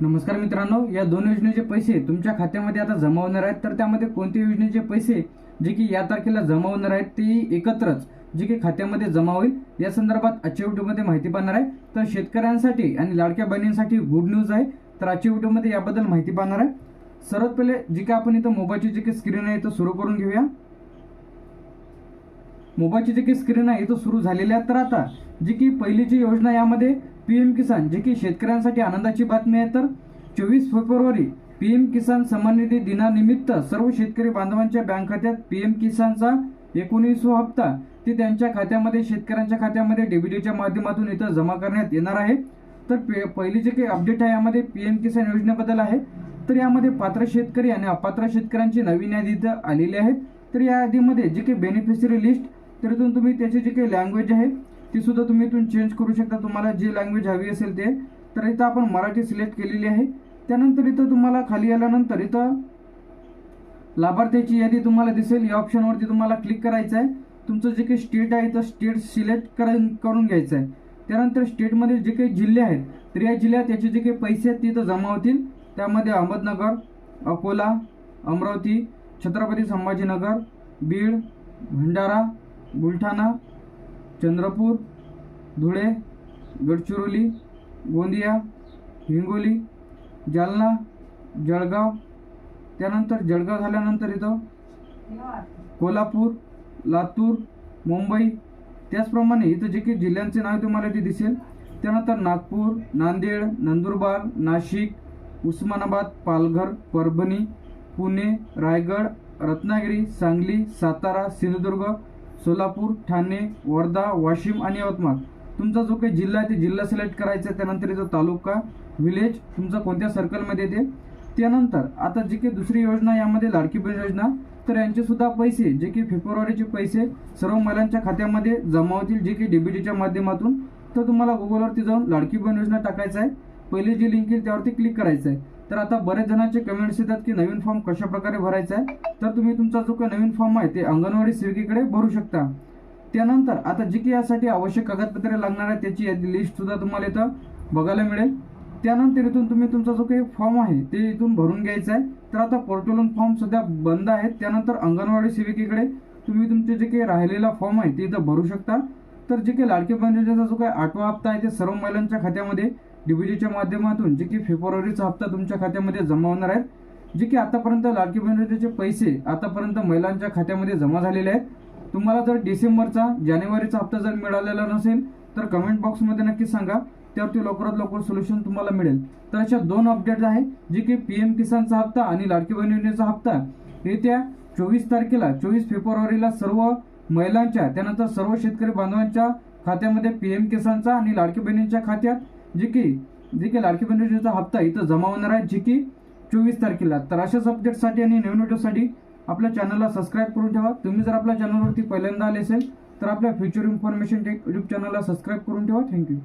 नमस्कार मित्रांनो या दोन योजनेचे पैसे तुमच्या खात्यामध्ये आता जमा होणार आहेत. तर त्यामध्ये कोणत्या योजनेचे पैसे जे की या तारखेला जमा होणार आहेत ते एकत्रच जे की खात्यामध्ये जमा होईल या संदर्भात आजच्या व्हिडिओमध्ये माहिती पाहणार आहे. तर शेतकऱ्यांसाठी आणि लाडक्या बहिणींसाठी गुड न्यूज आहे. तर आजच्या व्हिडिओमध्ये याबद्दल माहिती पाहणार आहे. सर्वात पहिले जी काय आपण इथं मोबाईलची जी काही स्क्रीन आहे इथं सुरू करून घेऊया. मोबाईलची जी काही स्क्रीन आहे इथं सुरू झालेली आहे. तर आता जी की पहिलीची योजना यामध्ये पी एम किसान जे की शेतकऱ्यांसाठी आनंदाची बातमी आहे. तर चोवीस फेब्रुवारी पी एम किसान सन्मान निधी दिनानिमित्त सर्व शेतकरी बांधवांच्या बँक खात्यात पी एम किसानचा एकोणीसवा हप्ता ते त्यांच्या खात्यामध्ये शेतकऱ्यांच्या खात्यामध्ये डेबिटीच्या माध्यमातून इथं जमा करण्यात येणार आहे. तर पे- पहिली जे काही अपडेट आहे यामध्ये पी एम किसान योजनेबद्दल आहे. तर यामध्ये पात्र शेतकरी आणि अपात्र शेतकऱ्यांची नवीन यादी इथं आलेली आहे. तर या यादीमध्ये जे काही बेनिफिशरी लिस्ट तर इथून तुम्ही त्याची जी काही लँग्वेज आहे ती सुद्धा तुम्ही इथून चेंज करू शकता. तुम्हाला जी लँग्वेज हवी असेल ते. तर इथं आपण मराठी सिलेक्ट केलेली आहे. त्यानंतर इथं तुम्हाला खाली आल्यानंतर इथं लाभार्थ्याची यादी तुम्हाला दिसेल. या ऑप्शनवरती तुम्हाला क्लिक करायचं आहे. तुमचं जे काही स्टेट आहे तर स्टेट सिलेक्ट कर करून घ्यायचं आहे. त्यानंतर स्टेटमध्ये जे काही जिल्हे आहेत तर या जिल्ह्यात त्याचे जे काही पैसे आहेत ते इथं जमा होतील. त्यामध्ये अहमदनगर अकोला अमरावती छत्रपती संभाजीनगर बीड भंडारा बुलढाणा चंद्रपूर धुळे गडचिरोली गोंदिया हिंगोली जालना जळगाव त्यानंतर जळगाव झाल्यानंतर इथं कोल्हापूर लातूर मुंबई त्याचप्रमाणे इथं जे काही जिल्ह्यांचे नाव तुम्हाला ते दिसेल. त्यानंतर नागपूर नांदेड नंदुरबार नाशिक उस्मानाबाद पालघर परभणी पुणे रायगड रत्नागिरी सांगली सातारा सिंधुदुर्ग सोलापूर ठाणे वर्धा वाशिम आणि यवतमाळ. तुमचा जो काही जिल्हा आहे ते जिल्हा सिलेक्ट करायचा आहे त्यानंतर इथं तालुका विलेज तुमचा कोणत्या सर्कलमध्ये येते त्यानंतर आता जी काही दुसरी योजना यामध्ये लाडकी बहीण योजना तर यांचेसुद्धा पैसे जे की फेब्रुवारीचे पैसे सर्व महिलांच्या खात्यामध्ये जमा होतील जे की डीबीटीच्या माध्यमातून. तर तुम्हाला गुगलवरती जाऊन लाडकी बहीण योजना टाकायचं आहे. पहिली जी लिंक येईल त्यावरती क्लिक करायचं आहे. तर आता बरेच जणांचे कमेंट्स येतात की नवीन फॉर्म कशा प्रकारे भरायचा आहे? तर तुम्ही तुमचा जो काही नवीन फॉर्म आहे ते अंगणवाडी सेविकेकडे भरू शकता. त्यानंतर आता जी काही यासाठी आवश्यक कागदपत्रे लागणार आहे त्याची लिस्ट सुद्धा तुम्हाला इथं बघायला मिळेल. त्यानंतर इथून तुम्ही तुमचा जो काही फॉर्म आहे ते इथून भरून घ्यायचा आहे. तर आता पोर्टलून फॉर्म सध्या बंद आहेत. त्यानंतर अंगणवाडी सेविकेकडे तुम्ही तुमचे जे काही राहिलेला फॉर्म आहे ते इथं भरू शकता. तर जे काही लाडके बहीण जो काही आठवा हप्ता आहे ते सर्व महिलांच्या खात्यामध्ये डीबीटीच्या माध्यमातून जे की फेब्रुवारीचा हप्ता तुमच्या खात्यामध्ये जमा होणार आहे जे की आतापर्यंत लाडकी बहिणीचे पैसे आतापर्यंत महिलांच्या खात्यामध्ये जमा झालेले आहेत. तुम्हाला जर डिसेंबरचा जानेवारीचा हप्ता जर मिळालेला नसेल तर कमेंट बॉक्समध्ये नक्की सांगा. त्यावरती लवकरात लवकर सोल्युशन तुम्हाला मिळेल. तर अशा दोन अपडेट आहे जे की पी एम किसानचा हप्ता आणि लाडकी बहीण योजनेचा हप्ता. येत्या चोवीस तारखेला चोवीस फेब्रुवारीला सर्व महिलांच्या त्यानंतर सर्व शेतकरी बांधवांच्या खात्यामध्ये पी एम किसानचा आणि लाडकी बहिणींच्या खात्यात जे की जे की लाडकी बंधूचा हप्ता इथं जमा होणार आहे. जे की चोवीस तारखेला. तर अशाच सब्जेक्टसाठी आणि नवीन व्हिडिओसाठी आपल्या चॅनलला सबस्क्राईब करून ठेवा. तुम्ही जर आपल्या चॅनलवरती पहिल्यांदा आले असेल तर आपल्या फ्युचर इन्फॉर्मेशन टेक यूट्यूब चॅनलला सबस्क्राईब करून ठेवा. Thank you